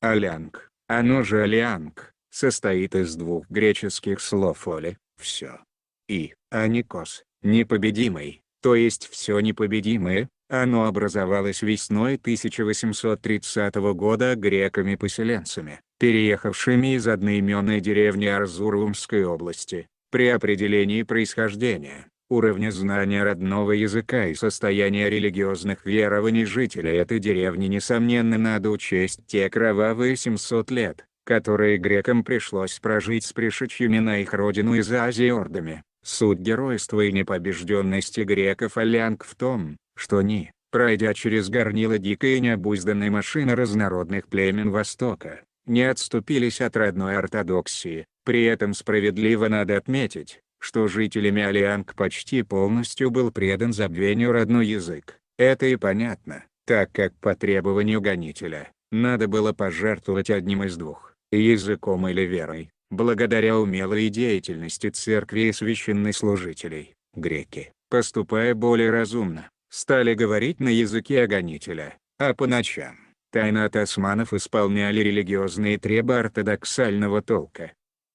Алянг, оно же Алианг, состоит из двух греческих слов «оли» – «все» и «аникос» – «непобедимый», то есть «все непобедимое», оно образовалось весной 1830 года греками-поселенцами, переехавшими из одноименной деревни Арзурумской области. При определении происхождения, уровня знания родного языка и состояния религиозных верований жителей этой деревни несомненно надо учесть те кровавые 700 лет, которые грекам пришлось прожить с пришедшими на их родину из Азии ордами. Суть геройства и непобежденности греков Алянг в том, что они, пройдя через горнило дикой и необузданной машины разнородных племен Востока, не отступились от родной ортодоксии. При этом справедливо надо отметить, что жителями Алианг почти полностью был предан забвению родной язык. Это и понятно, так как по требованию гонителя, надо было пожертвовать одним из двух, языком или верой. Благодаря умелой деятельности церкви и священнослужителей, греки, поступая более разумно, стали говорить на языке огонителя, а по ночам, тайно от османов исполняли религиозные требы ортодоксального толка.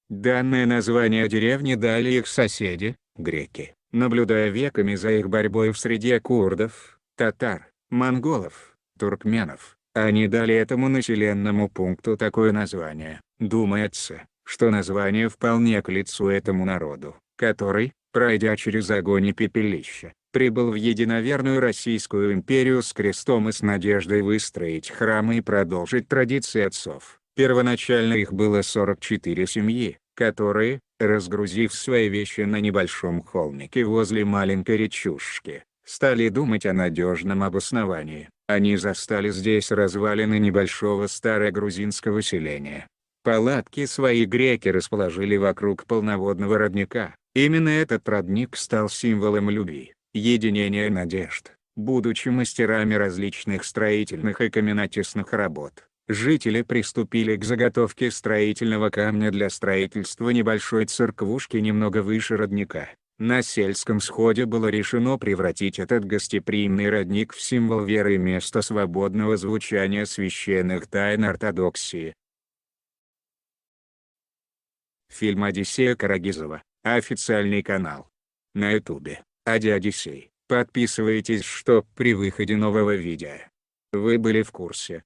Данное название деревни дали их соседи, греки, наблюдая веками за их борьбой в среде курдов, татар, монголов, туркменов. Они дали этому населенному пункту такое название. Думается, что название вполне к лицу этому народу, который, пройдя через огонь и пепелище, прибыл в единоверную Российскую империю с крестом и с надеждой выстроить храмы и продолжить традиции отцов. Первоначально их было 44 семьи, которые, разгрузив свои вещи на небольшом холмике возле маленькой речушки, стали думать о надежном обосновании. Они застали здесь развалины небольшого старогрузинского селения, Палатки свои греки расположили вокруг полноводного родника. Именно этот родник стал символом любви, единения надежд. Будучи мастерами различных строительных и каменотесных работ, жители приступили к заготовке строительного камня для строительства небольшой церквушки немного выше родника. На сельском сходе было решено превратить этот гостеприимный родник в символ веры и место свободного звучания священных тайн ортодоксии. Фильм «Одиссея» Карагизова, официальный канал. На ютубе, Ади Одиссей. Подписывайтесь, чтоб при выходе нового видео вы были в курсе.